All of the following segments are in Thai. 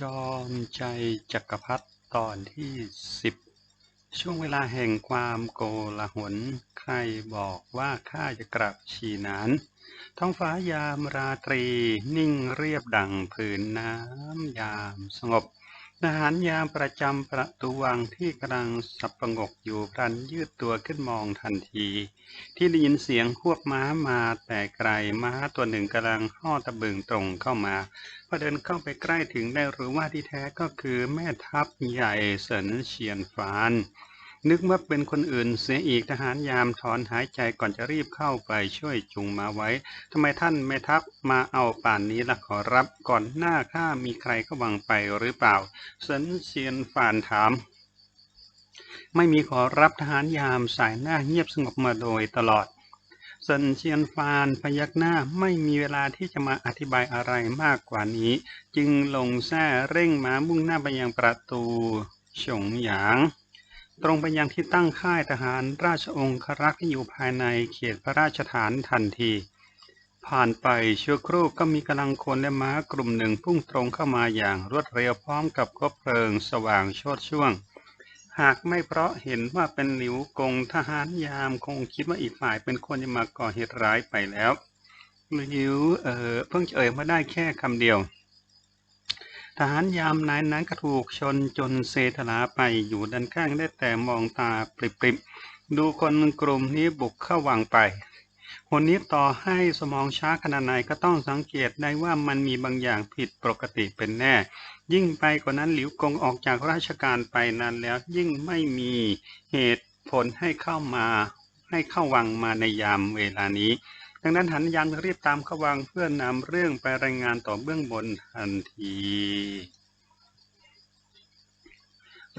จอมใจจักรพรรดิตอนที่สิบช่วงเวลาแห่งความโกลาหล ใครบอกว่าข้าจะกลับชีนาน ท้องฟ้ายามราตรีนิ่งเรียบดังผืนน้ำยามสงบ ทหารยามประจำประตูวังที่กำลังสับประงกอยู่พลันยืดตัวขึ้นมองทันที ที่ได้ยินเสียงพวกม้ามาแต่ไกลม้าตัวหนึ่งกำลังห่อตะบึงตรงเข้ามาพอเดินเข้าไปใกล้ถึงได้รู้ว่าที่แท้ก็คือแม่ทัพใหญ่เสินเฉียนฟาน นึกว่าเป็นคนอื่นเสียอีกทหารยามถอนหายใจก่อนจะรีบเข้าไปช่วยจุงมาไว้ทำไมท่านแม่ทัพมาเอาป่านนี้ล่ะขอรับก่อนหน้าข้ามีใครก็วังไปหรือเปล่าเสินเฉียนฟานถามไม่มีขอรับทหารยามสายหน้าเงียบสงบมาโดยตลอดเซินเชียนฟานพยักหน้าไม่มีเวลาที่จะมาอธิบายอะไรมากกว่านี้ จึงลงแท้เร่งม้ามุ่งหน้าไปยังประตูฉงหยาง ตรงไปยังที่ตั้งค่ายทหารราชองครักษ์ที่อยู่ภายในเขตพระราชฐานทันที ผ่านไปชั่วครู่ก็มีกำลังคนและม้ากลุ่มหนึ่งพุ่งตรงเข้ามาอย่างรวดเร็วพร้อมกับคบเพลิงสว่างโชดช่วง หากไม่เพราะเห็นว่าเป็นหลิวกงทหารยามคงคิดว่าอีกฝ่ายเป็นคนที่มาก่อเหตุร้ายไปแล้วหลิวเออเพิ่งจะเอ่ยมาได้แค่คำเดียว ทหารยามนายนั้นก็ถูกชนจนเซธลาไปอยู่ด้านข้างได้แต่มองตาปริบๆ ดูคนกลุ่มนี้บุกเข้าวังไปคนนี้ต่อให้สมองช้าขนาดไหนก็ต้องสังเกตได้ว่ามันมีบางอย่างผิดปกติเป็นแน่ ยิ่งไปกว่านั้นหลิวกงออกจากราชการไปนานแล้วยิ่งไม่มีเหตุผลให้เข้ามาให้เข้าวังมาในยามเวลานี้ ดังนั้นหันยานรีบตามเข้าวังเพื่อนำเรื่องไปรายงานต่อเบื้องบนทันที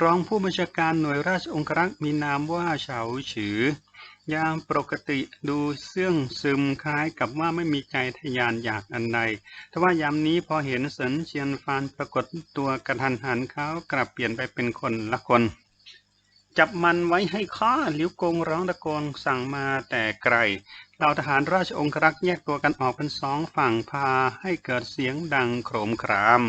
รองผู้บัญชาการหน่วยราชองครักษ์มีนามว่าเฉาฉือ ยามปกติดูเสื่องซึมคล้ายกับว่าไม่มีใจทยานอยากอันใดแต่ว่ายามนี้พอเห็นเสินเชียนฟานปรากฏตัวกระทันหันเขากลับเปลี่ยนไปเป็นคนละคน จับมันไว้ให้ข้าลิ้วกงร้องตะโกนสั่งมาแต่ไกลเหล่าทหารราชองครักษ์แยกตัวกันออกเป็นสองฝั่งพาให้เกิดเสียงดังโครมคราม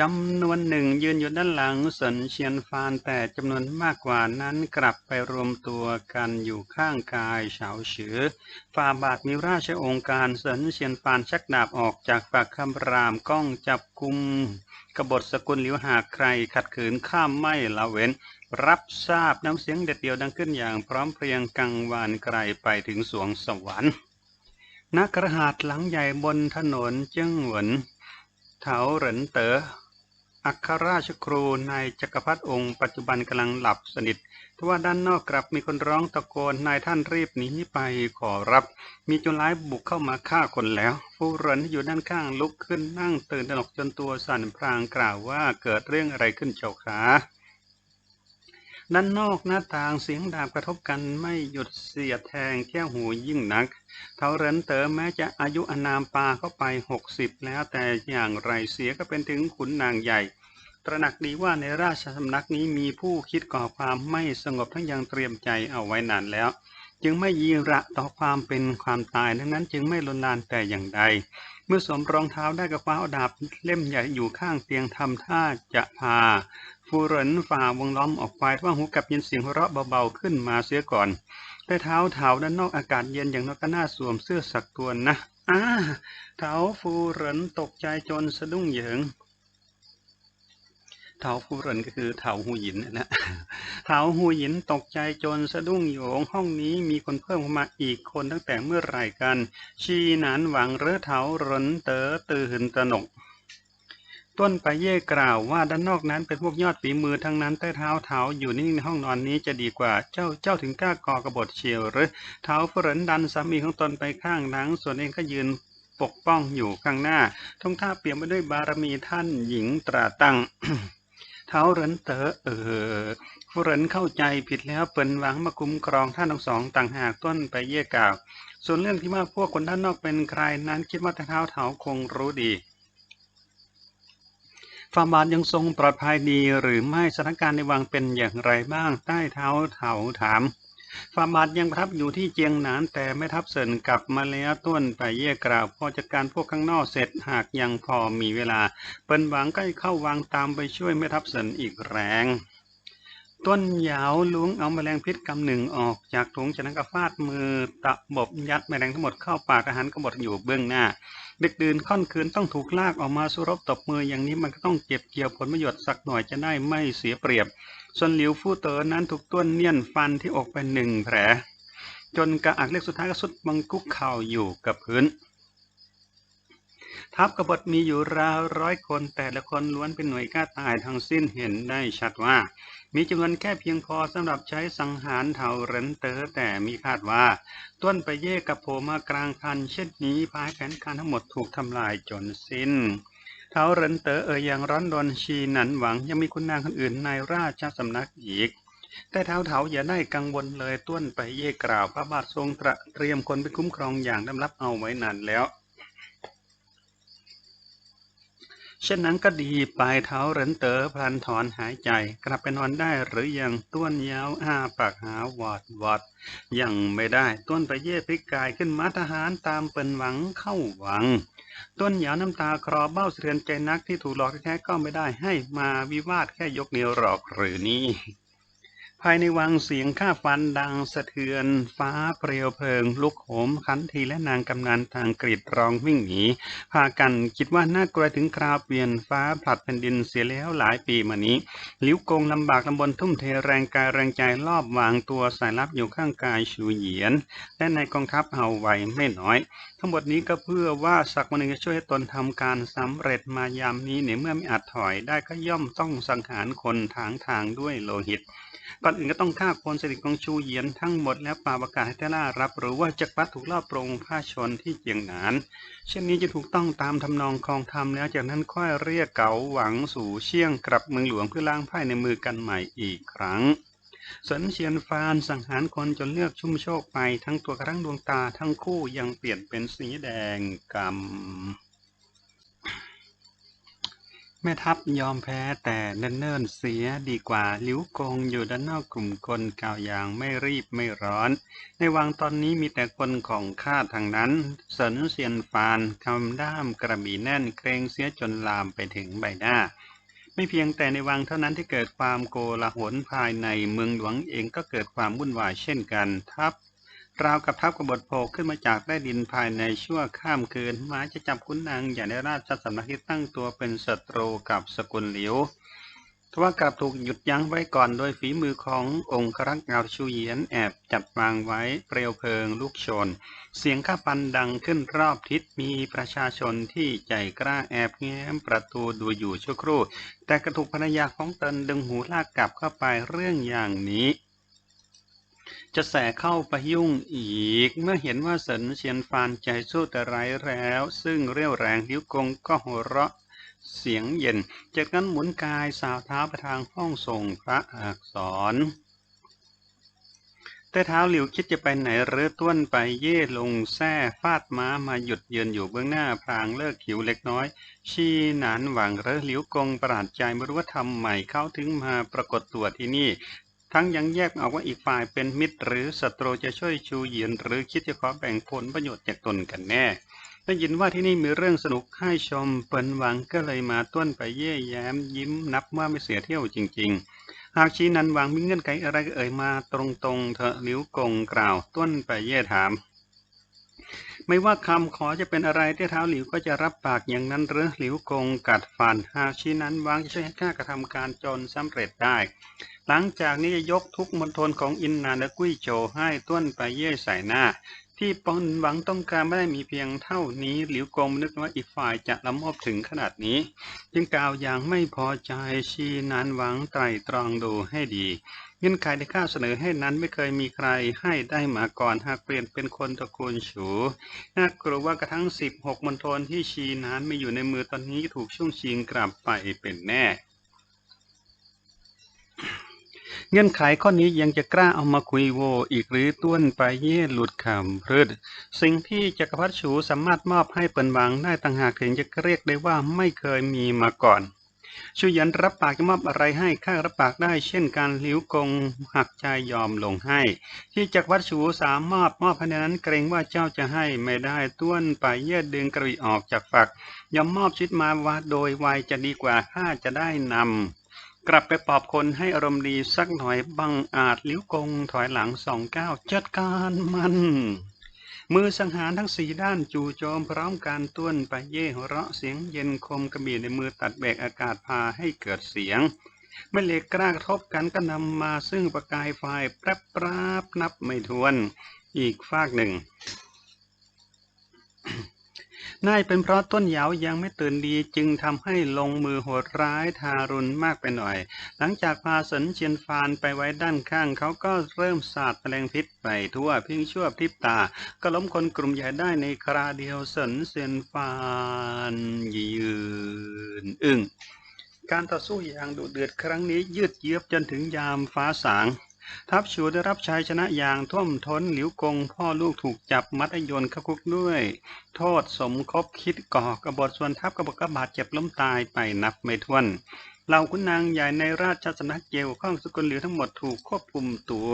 จำนวนหนึ่งยืนอยู่ด้านหลังสนเชียนฟานแต่จำนวนมากกว่านั้นกลับไปรวมตัวกันอยู่ข้างกายเฉาเฉือฝ่าบาทมีราชองค์การสนเชียนฟานชักดาบออกจากปากคำรามก้องจับกุมกบฏสกุลหลิวหากใครขัดขืนข้ามไม่ละเว้น รับทราบน้ำเสียงเด็ดเดียวดังขึ้นอย่างพร้อมเพรียงกังวานไกลไปถึงสวงสวรรค์นักกระหาดหลังใหญ่บนถนนเจิ้งหวนเถาเหรินเต๋อ อัครราชครูนายจักรพรรดิองค์ปัจจุบันกำลังหลับสนิททว่าด้านนอกกลับมีคนร้องตะโกนนายท่านรีบหนีไปขอรับ มีโจรร้ายบุกเข้ามาฆ่าคนแล้ว ผู้รนที่อยู่ด้านข้างลุกขึ้นนั่งตื่นตระหนกจนตัวสั่นพรางกล่าวว่าเกิดเรื่องอะไรขึ้นเจ้าขา ด้านนอกหน้าต่างเสียงดาบกระทบกันไม่หยุดเสียดแทงแก้วหูยิ่งนัก เทาเรินเต๋อแม้จะอายุอนามปาเข้าไปหกสิบแล้วแต่อย่างไรเสียก็เป็นถึงขุนนางใหญ่ ตระหนักดีว่าในราชสำนักนี้มีผู้คิดก่อความไม่สงบทั้งยังเตรียมใจเอาไว้นานแล้ว จึงไม่ยีระต่อความเป็นความตายดังนั้นจึงไม่ลนลานแต่อย่างใด เมื่อสวมรองเท้าได้กับคว้าดาบเล่มใหญ่อยู่ข้างเตียงทำท่าจะพา ฟูเรนฝ่าวงล้อมออกไปว่าหูกับยินเสียงหัวเราะเบาๆขึ้นมาเสียก่อนแต่เท้าเท้าด้านนอกอากาศเย็นอย่างนกก็น่าสวมเสื้อสักตัวนะอ้าเท้าฟูเหรินตกใจจนสะดุ้งเหยิงเท้าฟูเหรินก็คือเท้าหูหยินนะเท้าหูหยินตกใจจนสะดุ้งโยงห้องนี้มีคนเพิ่มเข้ามาอีกคนตั้งแต่เมื่อไหร่กัน ชีหนานหวังเรือเท้าเหรินเต๋อตื่นตระหนก ต้นไปเย่กล่าวว่าด้านนอกนั้นเป็นพวกยอดฝีมือทั้งนั้นแต่เท้าเท้าอยู่นิ่งในห้องนอนนี้จะดีกว่าเจ้าเจ้าถึงกล้าก่อกระบฏเชียวหรือเท้าเฝรินดันสามีของตนไปข้างหลังส่วนเองก็ยืนปกป้องอยู่ข้างหน้าทงท่าเปี่ยมไปด้วยบารมีท่านหญิงตราตั้งเท้าเรินเตอเออเฝรินเข้าใจผิดแล้วเปิ่นหวังมาคุ้มครองท่านทั้งสองต่างหากต้นไปเย่กล่าว ส่วนเรื่องที่ว่าพวกคนด้านนอกเป็นใครนั้นคิดว่าเท้าเท้าคงรู้ดี ฟาบาทยังทรงปลอดภัยดีหรือไม่สถานการณ์ในวังเป็นอย่างไรบ้างใต้เท้าเถาถามฟาบาทยังประทับอยู่ที่เจียงหนาน แต่ไม่ทับเสินกลับมาแล้วต้นไปเย่กล่าวพอจัดการพวกข้างนอกเสร็จหากยังพอมีเวลา เปิ้นหวังใกล้เข้าวางตามไปช่วยไม่ทับเสินอีกแรง ต้นยาวลุงเอาแมลงพิษกำหนึ่งออกจากถุงจากนั้นก็ฟาดมือตะบบยัดแมลงทั้งหมดเข้าปากอาหารก็หมดอยู่เบื้องหน้าดึกดื่นค่อนคืนต้องถูกลากออกมาสู้รบตบมืออย่างนี้มันก็ต้องเก็บเกี่ยวผลประโยชน์สักหน่อยจะได้ไม่เสียเปรียบ ส่วนหลิวฟู่เต๋อนั้นถูกต้วนเนียนฟันที่อกไปหนึ่งแผล จนกระอักเล็กสุดท้ายก็สุดบังคุกเข่าอยู่กับพื้นทัพกบฏมีอยู่ราวร้อยคนแต่ละคนล้วนเป็นหน่วยกล้าตายทั้งสิ้นเห็นได้ชัดว่า มีจำนวนแค่เพียงพอสำหรับใช้สังหารเถาเรนเตอแต่มีคาดว่า ต้นไปเย่กับโผมากลางคัน เช่นนี้พายแผนการทั้งหมดถูกทำลายจนสิ้นเถาเรนเตอเอ่ยอย่างร้อนรนชีหนันหวังยังมีคุณนางคนอื่นในราชสำนักอีกแต่เท้าเถาอย่าได้กังวลเลยต้วนไปเย่กล่าว พระบาททรงตระเตรียมคนไปคุ้มครองอย่างดำรับเอาไว้นานแล้ว เช่นนั้นก็ดีปลายเท้าเรินเต๋อพลันถอนหายใจ กลับไปนอนได้หรือยังต้วนยาวอ้าปากหาวอดวอดยังไม่ได้ต้วนไปเย่พลิกกายขึ้นมาทหารตามเปินหวังเข้าหวัง ต้นหยาวน้ำตาคลอเบ้าเสือนใจนักที่ถูกหลอกแท้ก็ไม่ได้ให้มาวิวาทแค่ยกเนียวหรอกหรือนี่ ภายในวังเสียงข้าฟันดังสะเทือน ฟ้าเปลวเพลิง ลุกโหมขันทีและนางกำนันทางกรีดร้องวิ่งหนีพากันคิดว่าน่ากลัวถึงคราวเปลี่ยนฟ้าผลัดแผ่นดินเสียแล้วหลายปีมานี้ลิ้วกงลำบากลำบนทุ่มเทแรงกายแรงใจรอบวางตัวสายลับอยู่ข้างกายชูเหยียน และในกองทัพเอาไว้ไม่น้อย ทั้งหมดนี้ก็เพื่อว่าสักวันหนึ่งจะช่วยให้ตนทำการสำเร็จมายามนี้เนี่ยเมื่อไม่อาจถอยได้ก็ย่อมต้องสังหารคนทางทางด้วยโลหิต ก่อนอื่นก็ต้องฆ่าคนสนิทของชูเหยียนทั้งหมดแล้วป่าประกาศให้เทล่ารับหรือว่าจักรพรรดิถูกลอบปรงผ้าชนที่เจียงหนาน เช่นนี้จะถูกต้องตามทำนองคลองธรรมแล้วจากนั้นค่อยเรียกเก๋าหวังสู่เชี่ยงกลับเมืองหลวงเพื่อล้างไพ่ในมือกันใหม่อีกครั้งสนเชียนฟานสังหารคนจนเลือกชุ่มโชคไปทั้งตัวกระทั่งดวงตาทั้งคู่ยังเปลี่ยนเป็นสีแดงกำ แม่ทัพยอมแพ้แต่เนิ่นๆเสียดีกว่าหลิวกงอยู่ด้านนอกกลุ่มคนกล่าวอย่างไม่รีบไม่ร้อน ในวังตอนนี้มีแต่คนของข้าทางนั้นเสนเซียนฟานคำด้ามกระบี่แน่นเกรงเสียจนลามไปถึงใบหน้า ไม่เพียงแต่ในวังเท่านั้นที่เกิดความโกลาหลภายในเมืองหลวงเองก็เกิดความวุ่นวายเช่นกัน ทัพ ราวกับทัพกบฏโผล่ขึ้นมาจากใต้ดินภายในชั่วข้ามคืนหมายจะจับขุนนางอย่างในราชสำนักที่ตั้งตัวเป็นศัตรูกับสกุลหลิวทว่ากลับถูกหยุดยั้งไว้ก่อนโดยฝีมือขององค์ครักษ์เงาชูเยียนแอบจับวางไว้เปลวเพลิงลุกชน เสียงข้าปันดังขึ้นรอบทิศมีประชาชนที่ใจกล้าแอบแง้มประตูดูอยู่ชั่วครู่ แต่กระถูกภรรยาของตนดึงหูลากกลับเข้าไปเรื่องอย่างนี้ จะแสเข้าไปยุ่งอีก เมื่อเห็นว่าเสินเชียนฟานใจสู้แต่ไร้แล้ว ซึ่งเรี่ยวแรงลิ้วกงก็หัวเราะเสียงเย็น จากนั้นหมุนกายสาวเท้าไปทางห้องส่งพระอักษร แต่เท้าหลิวคิดจะไปไหนหรือต้วนไปเย่ลงแท่ฟาดม้ามาหยุดเยือนอยู่เบื้องหน้าพรางเลิกขิวเล็กน้อย ชีหนานหวังหรือหลิวกงประหลาดใจไม่รู้ว่าทำใหม่เขาถึงมาปรากฏตัวที่นี่ ทั้งยังแยกออกว่าอีกฝ่ายเป็นมิตร หรือศัตรูจะช่วยชูเหยียนหรือคิดจะขอแบ่งผลประโยชน์จากตนกันแน่ได้ยินว่าที่นี่มีเรื่องสนุกให้ชมเปินหวังก็เลยมาต้วนไปเย่แย้มยิ้มนับว่าไม่เสียเที่ยวจริง ๆ หากชี้นันหวังมีเงื่อนไขอะไรก็เอ่ยมาตรงๆเถอะหลิวกงกล่าวต้วนไปเย่ถาม ไม่ว่าคำขอจะเป็นอะไรที่เท้าหลิวก็จะรับปากอย่างนั้นหรือหลิวกงกัดฟันหากชี้นั้นวางจะช่วยให้ข้ากระทำการจนสำเร็จได้ หลังจากนี้จะยกทุกมณฑลของอินนานและกุ้ยโจให้ต้วนไปเย่ใส่หน้า ที่ปอนหวังต้องการไม่ได้มีเพียงเท่านี้หลิวกงนึกว่าอีกฝ่ายจะละมอบถึงขนาดนี้ จึงกล่าวอย่างไม่พอใจชีนานหวังไตรตรองดูให้ดี เงื่อนไขที่ข้าเสนอให้นั้นไม่เคยมีใครให้ได้มาก่อนหากเปลี่ยนเป็นคนตระกูลฉูน่ากลัวว่ากระทั่งสิบหกมณฑลที่ชีนั้นไม่อยู่ในมือตอนนี้ถูกช่วงชิงกลับไปเป็นแน่เงื่อนไขข้อนี้ยังจะกล้าเอามาคุยโวอีกหรือต้วนไปเย่หลุดคำพืชสิ่งที่จักรพรรดิฉูสามารถมอบให้เปินหวังได้ต่างหากถึงจะเรียกได้ว่าไม่เคยมีมาก่อน ชูเหยียนรับปากจะมอบอะไรให้ข้ารับปากได้ เช่นการหลิวกงหักใจยอมลงให้ ที่จักรวัดชูสามมอบมอบภายในนั้นเกรงว่าเจ้าจะให้ไม่ได้ต้วนไปเย็ดดึงกระบี่ออกจากฝักยอมมอบชีวิตมาว่าโดยไวจะดีกว่าข้าจะได้นำกลับไปปอบคนให้อารมณ์ดีสักหน่อยบังอาจลิ้วกงถอยหลังสองก้าวจัดการมัน มือสังหารทั้งสี่ด้านจู่โจมพร้อมการต้วนไปเย่หัวเราะเสียงเย็นคมกระบี่ในมือตัดแบกอากาศพาให้เกิดเสียงเมื่อเหล็กกล้ากระทบกันก็นำมาซึ่งประกายไฟแปรบปราบนับไม่ถ้วนอีกฝากหนึ่ง น่ายเป็นเพราะต้นเหยาวยังไม่ตื่นดีจึงทำให้ลงมือโหดร้ายทารุณมากไปหน่อย หลังจากพาสนเชียนฟานไปไว้ด้านข้าง เขาก็เริ่มสาดแมลงพิษไปทั่วเพียงชั่วพริบตา ก็ล้มคนกลุ่มใหญ่ได้ในคราเดียวสนเชียนฟานยืนอึ้งการต่อสู้อย่างดุเดือดครั้งนี้ยืดเยื้อจนถึงยามฟ้าสาง ทัพชูได้รับชัยชนะอย่างท่วมท้นหลิวกงพ่อลูกถูกจับมัดให้โยนเข้าคุกด้วย โทษสมคบคิดก่อกบฏส่วนทัพกบฏก็บาดเจ็บล้มตายไปนับไม่ถ้วนเหล่าขุนนางใหญ่ในราชสำนักเกี่ยวข้องสกุลหลิวทั้งหมดถูกควบคุมตัว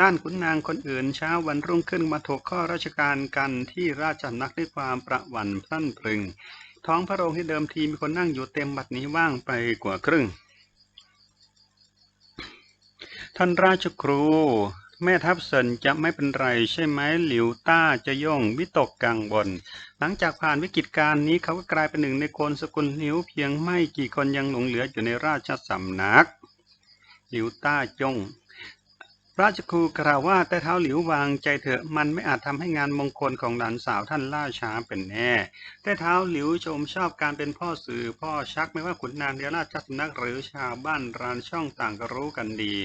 ด้านขุนนางคนอื่นเช้าวันรุ่งขึ้นมาถกข้อราชการกันที่ราชสำนักด้วยความประวันพรั่นพรึง ท้องพระโรงที่เดิมทีมีคนนั่งอยู่เต็มบัดนี้ว่างไปกว่าครึ่ง ท่านราชครู แม่ทัพเซินจะไม่เป็นไรใช่ไหมหลิวต้าจะย่งวิตกกังวลหลังจากผ่านวิกฤตการณ์นี้เขาก็กลายเป็นหนึ่งในคนสกุลหลิวเพียงไม่กี่คนยังหลงเหลืออยู่ในราชสำนัก หลิวต้าจงราชครูกล่าวว่าแต่เท้าหลิววางใจเถอะมันไม่อาจทำให้งานมงคลของหลานสาวท่านล่าช้าเป็นแน่ แต่เท้าหลิวชมชอบการเป็นพ่อสื่อพ่อชักไม่ว่าขุนนางในราชสำนักหรือชาวบ้านรานช่องต่างก็รู้กันดี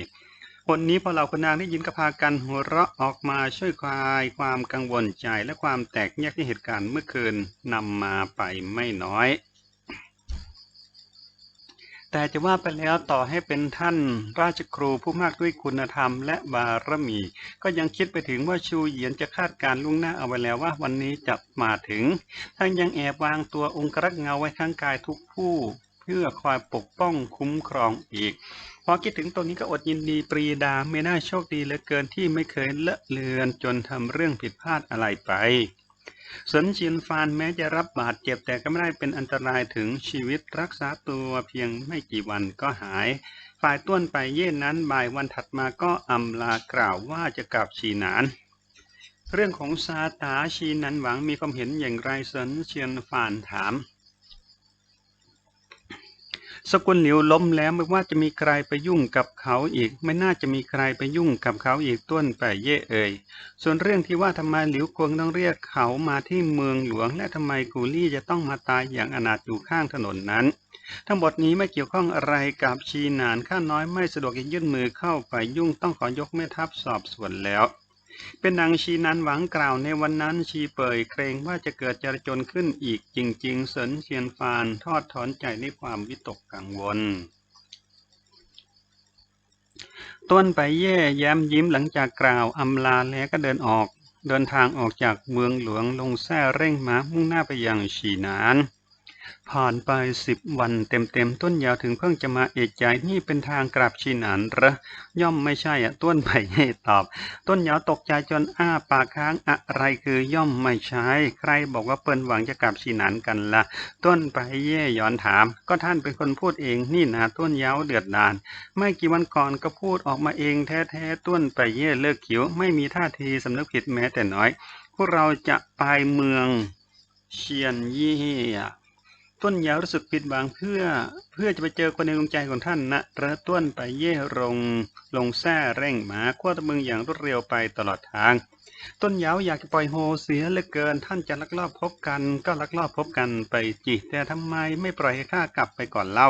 คนนี้พอเราคนนางได้ยินก็พากันหัวเราะออกมาช่วยคลายความกังวลใจและความแตกแยกที่เหตุการณ์เมื่อคืนนำมาไปไม่น้อย แต่จะว่าไปแล้วต่อให้เป็นท่านราชครูผู้มากด้วยคุณธรรมและบารมี ก็ยังคิดไปถึงว่าชูเหยียนจะคาดการล่วงหน้าเอาไว้แล้วว่าวันนี้จะมาถึงทั้งยังแอบวางตัวองค์รักเงาไว้ข้างกายทุกผู้ เพื่อคอยปกป้องคุ้มครองอีก พอคิดถึงตรงนี้ก็อดยินดีปรีดาไม่น่าโชคดีเหลือเกินที่ไม่เคยเลอะเลือนจนทำเรื่องผิดพลาดอะไรไปสนชินฟานแม้จะรับบาดเจ็บแต่ก็ไม่ได้เป็นอันตรายถึงชีวิตรักษาตัวเพียงไม่กี่วันก็หาย ฝ่ายต้วนไปเย่นนั้นบ่ายวันถัดมาก็อำลากล่าวว่าจะกลับชีนาน เรื่องของซาตาชีนันหวังมีความเห็นอย่างไรสนเชียนฟานถาม สกุลหลิวล้มแล้วไม่ว่าจะมีใครไปยุ่งกับเขาอีก ไม่น่าจะมีใครไปยุ่งกับเขาอีกต้นไปเย่เอ่ยส่วนเรื่องที่ว่าทำไมหลิวกวงต้องเรียกเขามาที่เมืองหลวง และทำไมกูลี่จะต้องมาตายอย่างอนาถอยู่ข้างถนนนั้น ทั้งหมดนี้ไม่เกี่ยวข้องอะไรกับชีนานข้าน้อยไม่สะดวกจะยื่นมือเข้าไปยุ่งต้องขอยกแม่ทัพสอบสวนแล้ว เป็นนางชีนันหวังกล่าวในวันนั้นชีเปยเกรงว่าจะเกิดจรจนขึ้นอีกจริง ๆ เสินเชียนฟานทอดถอนใจในความวิตกกังวล ต้นไปแย่แย้มยิ้มหลังจากกล่าวอำลาแล้วก็เดินออก เดินทางออกจากเมืองหลวงลงแท่เร่งม้ามุ่งหน้าไปยังชีนาน ผ่านไปสิบวันเต็มๆต้นยาวถึงเพิ่งจะมาเอกใจนี่เป็นทางกลับชีนานหระย่อมไม่ใช่อะต้นไปให้ตอบ ต้นยาวตกใจจนอ้าปากค้างอะไรคือย่อมไม่ใช่ใครบอกว่าเปิ้นหวังจะกลับชีนานกันละ่ะต้นไปเย่ย้อนถาม ก็ท่านเป็นคนพูดเองนี่นะต้นยาวเดือดดาน ไม่กี่วันก่อนก็พูดออกมาเองแท้ๆต้นไปเย่เลิกขิว ไม่มีท่าทีสำนึกผิดแม้แต่น้อย พวกเราจะไปเมืองเชียนเย่ ต้นยาวรู้สึกผิดหวังเพื่อเพื่อจะไปเจอคนในดวงใจของท่านนะระต้นไปเย่รงลงแท่เร่งหมาขั้วตะมึงอย่างรวดเร็วไปตลอดทาง ต้นยาวอยากจะปล่อยโฮเสียเหลือเกิน ท่านจะลักลอบพบกัน ก็ลักลอบพบกันไปจิแต่ทำไมไม่ปล่อยให้ข้ากลับไปก่อนเล่า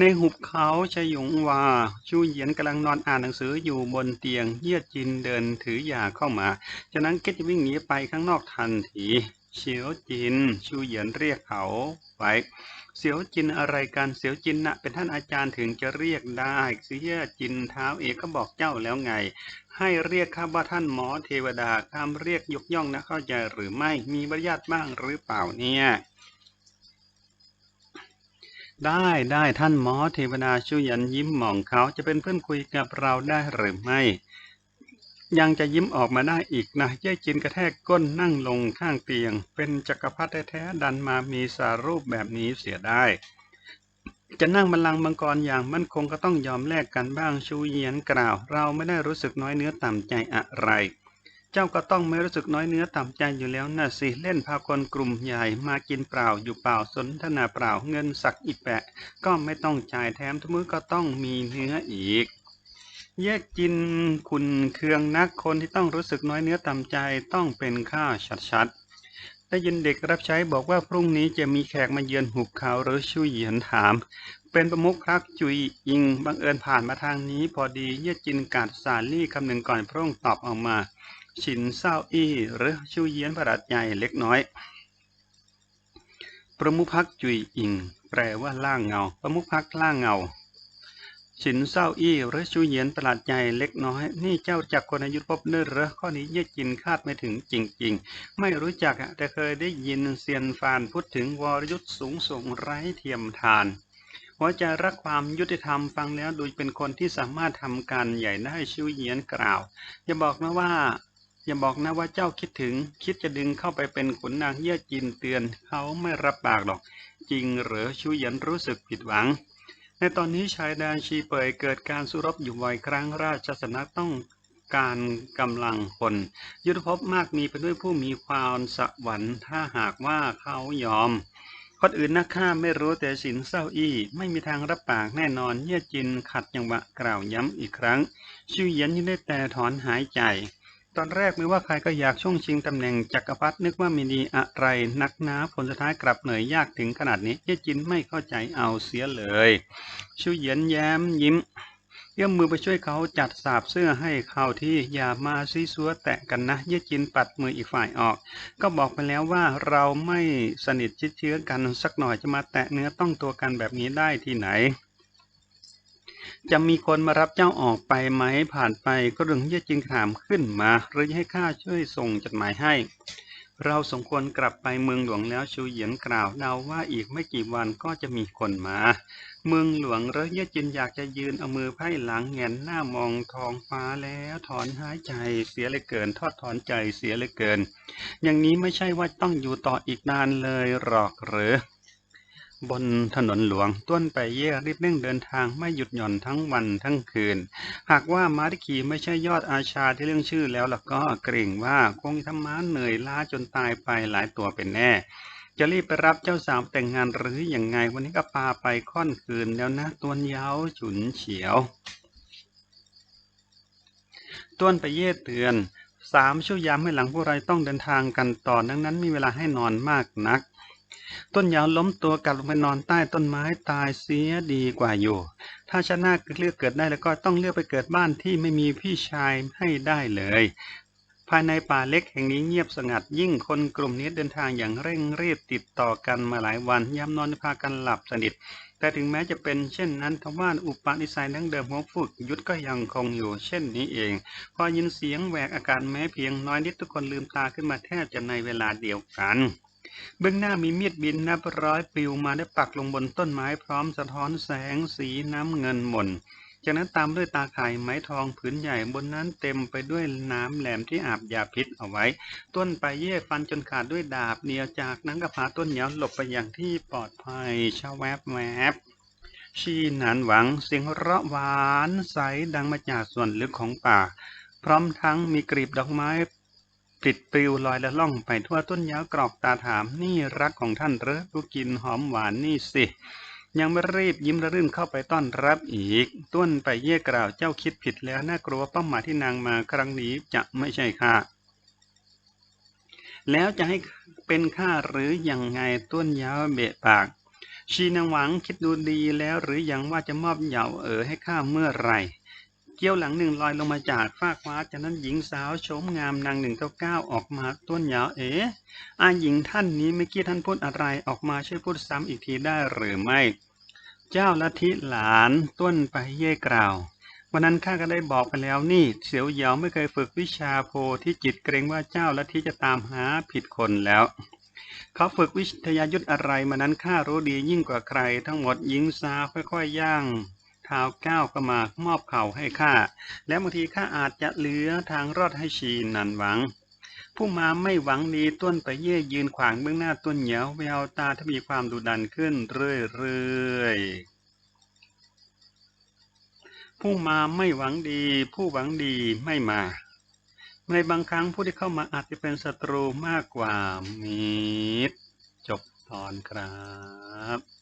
ในหุบเขาชายงวาชูเหยียนกำลังนอนอ่านหนังสืออยู่บนเตียง เยียดจินเดินถือยาเข้ามาฉะนั้นก็จะวิ่งหนีไปข้างนอกทันที เฉียวจิน ชูเหยียนเรียกเขาไว้เสียวจินอะไรกันเสียวจินนะเป็นท่านอาจารย์ถึงจะเรียกได้เสียจินเท้าเอกก็บอกเจ้าแล้วไง ให้เรียกข้าว่าท่านหมอเทวดาคำเรียกยกย่องนะเข้าใจหรือไม่มีบรรยาทบ้างหรือเปล่าเนี่ยได้ได้ท่านหมอเทวดาชูยันยิ้มหมองเขาจะเป็นเพื่อนคุยกับเราได้หรือไม่ ยังจะยิ้มออกมาได้อีกนะเย่จินกระแทกก้นนั่งลงข้างเตียง เป็นจักรพรรดิแท้ๆดันมามีสารูปแบบนี้เสียได้ จะนั่งบัลลังก์มังกรอย่างมั่นคงก็ต้องยอมแลกกันบ้างชูเยียนกล่าว เราไม่ได้รู้สึกน้อยเนื้อต่ำใจอะไร เจ้าก็ต้องไม่รู้สึกน้อยเนื้อต่ำใจอยู่แล้วน่ะสิเล่นพาคนกลุ่มใหญ่มากินเปล่าอยู่เปล่าสนทนาเปล่าเงินสักอีแปะ ก็ไม่ต้องจ่ายแถมทุกมื้อก็ต้องมีเนื้ออีก แยกกินคุณเคืองนักคนที่ต้องรู้สึกน้อยเนื้อต่ำใจต้องเป็นข้าชัดๆ ได้ยินเด็กรับใช้บอกว่าพรุ่งนี้จะมีแขกมาเยือนหุบเขาหรือชุยเหยียนถาม เป็นประมุขพักจุยอิงบังเอิญผ่านมาทางนี้ พอดีเยกจินกาดสาลี่คำหนึ่งก่อนพระองค์ตอบออกมา ฉินเศร้าอี้หรือชูเยียนประหลัดใหญ่เล็กน้อย ประมุขพักจุยอิง แปลว่าล่างเงา ประมุขพักล่างเงา ฉินเศร้าอี้หรือชูเยียนประหลาดใหญ่เล็กน้อย นี่เจ้าจากคนอายุพบเนื้อเหรอข้อนี้เย่จินคาดไม่ถึงจริง ๆ ไม่รู้จักแต่เคยได้ยินเซียนฟานพูดถึงวรยุทธ์สูงส่งไร้เทียมทานหัวใจรักความยุติธรรมฟังแล้วดูเป็นคนที่สามารถทำการใหญ่ได้ชิวเยียนกล่าว อย่าบอกนะว่า อย่าบอกนะว่าเจ้าคิดถึง คิดจะดึงเข้าไปเป็นขุนนางเย่จินเตือน เขาไม่รับปากหรอก จริงหรือชิวเยียนรู้สึกผิดหวัง ในตอนนี้ชายแดนชีเปยเกิดการสู้รบอยู่บ่อยครั้งราชสำนักต้องการกำลังคน ยุทธภพมากมีไปด้วยผู้มีความสวรรค์ถ้าหากว่าเขายอมคนอื่นนะข้าไม่รู้แต่สินเศร้าอี้ ไม่มีทางรับปากแน่นอนเยี่ยจินขัดจังวะกล่าวย้ำอีกครั้งชิวเยียนยังได้แต่ถอนหายใจ ตอนแรกไม่ว่าใครก็อยากช่วงชิงตำแหน่งจักรพรรดินึกว่ามีดีอะไรนักนาผลสุดท้ายกลับเหนื่อยยากถึงขนาดนี้เย่จินไม่เข้าใจเอาเสียเลย ชิวเหยียนแย้มยิ้มเอื้อมมือไปช่วยเขาจัดสาบเสื้อให้เขาที่อย่ามาซีซัวแตะกันนะ เยี่ยจินปัดมืออีกฝ่ายออก ก็บอกไปแล้วว่าเราไม่สนิทชิดเชื้อกันสักหน่อยจะมาแตะเนื้อต้องตัวกันแบบนี้ได้ที่ไหน จะมีคนมารับเจ้าออกไปไหมผ่านไปก็เรื่องเยี่ยจินถามขึ้นมาหรือให้ข้าช่วยส่งจดหมายให้ เราสมควรกลับไปเมืองหลวงแล้วชูเหยียนกล่าวเดาว่าอีกไม่กี่วันก็จะมีคนมา เมืองหลวงเรเยจินอยากจะยืนเอามือไพ่หลังแงนหน้ามองท้องฟ้าแล้วถอนหายใจเสียเลยเกิน ทอดถอนใจเสียเลยเกิน อย่างนี้ไม่ใช่ว่าต้องอยู่ต่ออีกนานเลยหรอกหรือ บนถนนหลวง ต้นไปเย่รีบเร่งเดินทางไม่หยุดหย่อนทั้งวันทั้งคืน หากว่ามาริคีไม่ใช่ยอดอาชาที่เรื่องชื่อแล้วล่ะก็เกรงว่าคงทำม้าเหนื่อยล้าจนตายไปหลายตัวเป็นแน่จะรีบไปรับเจ้าสาวแต่งงานหรืออยังไงวันนี้ก็พาไปค่อนคืนแล้วนะตัวนเยาวฉุนเฉียว ต้นไปเย่เตือนสามชั่วยามให้หลังพวกเราต้องเดินทางกันต่อดังนั้นมีเวลาให้นอนมากนัก ต้นยาวล้มตัวกลับลงไปนอนใต้ต้นไม้ตายเสียดีกว่าอยู่ ถ้าชนะเลือกเกิดได้แล้วก็ต้องเลือกไปเกิดบ้านที่ไม่มีพี่ชายให้ได้เลย ภายในป่าเล็กแห่งนี้เงียบสงัดยิ่งคนกลุ่มนี้เดินทางอย่างเร่งรีบติดต่อกันมาหลายวันยามนอนพากันหลับสนิทแต่ถึงแม้จะเป็นเช่นนั้นทว่าอุปนิสัยดั้งเดิมของฝึกยุทธก็ยังคงอยู่เช่นนี้เอง พอยินเสียงแหวกอากาศแม้เพียงน้อยนิดทุกคนลืมตาขึ้นมาแทบจะในเวลาเดียวกัน เบื้องหน้ามีมีดบินนับร้อยปลิวมาได้ปักลงบนต้นไม้พร้อมสะท้อนแสงสีน้ำเงินหม่น จากนั้นตามด้วยตาข่ายไม้ทองผืนใหญ่บนนั้นเต็มไปด้วยน้ำแหลมที่อาบยาพิษเอาไว้ ต้นไปเย่ฟันจนขาดด้วยดาบเนียวจากนั้นก็พาต้นเหนียวหลบไปอย่างที่ปลอดภัยชาแวบแวบชีหนานหวังเสียงระหวานใสดังมาจากส่วนลึกของป่า พร้อมทั้งมีกลีบดอกไม้ ลิดปลิวลอยและล่องไปทั่วต้นยาวกรอกตาถาม นี่รักของท่านเหรอกูกินหอมหวานนี่สิ ยังไม่รีบยิ้มระรื่นเข้าไปต้อนรับอีก ต้นไปเย่กล่าวเจ้าคิดผิดแล้วน่ากลัวเป้าหมายที่นางมาครั้งนี้จะไม่ใช่ข้าแล้วจะให้เป็นข้าหรืออยังไงต้นยาวเบะปากชีนางหวังคิดดูดีแล้วหรือยังว่าจะมอบเหยาเอ๋อให้ข้าเมื่อไหร่ เกี้ยวหลังหนึ่งลอยลงมาจากฟากฟ้าจากนั้นหญิงสาวโฉมงามนางหนึ่งเก้าเก้าออกมาต้นยาวเอ๋อาหญิงท่านนี้เมื่อกี้ท่านพูดอะไรออกมาช่วยพูดซ้ำอีกทีได้หรือไม่ เจ้าลัทธิหลานต้นไปเย่กล่าว วันนั้นข้าก็ได้บอกไปแล้วนี่ เสียวเหยาไม่เคยฝึกวิชาโพธิจิตเกรงว่าเจ้าลัทธิจะตามหาผิดคนแล้วเขาฝึกวิทยายุทธอะไรมานั้นข้ารู้ดียิ่งกว่าใครทั้งหมดหญิงสาวค่อยๆย่าง ท้าก้าวก็มามอบเข่าให้ข้า และบางทีข้าอาจจะเหลือทางรอดให้ชีนันหวัง ผู้มาไม่หวังดีต้นไปเย่ยืนขวางเบื้องหน้าต้นเหนียวแววตาถ้ามีความดุดันขึ้นเรื่อยๆผู้มาไม่หวังดี ผู้หวังดีไม่มา ในบางครั้งผู้ที่เข้ามาอาจจะเป็นศัตรูมากกว่ามิตรจบตอนครับ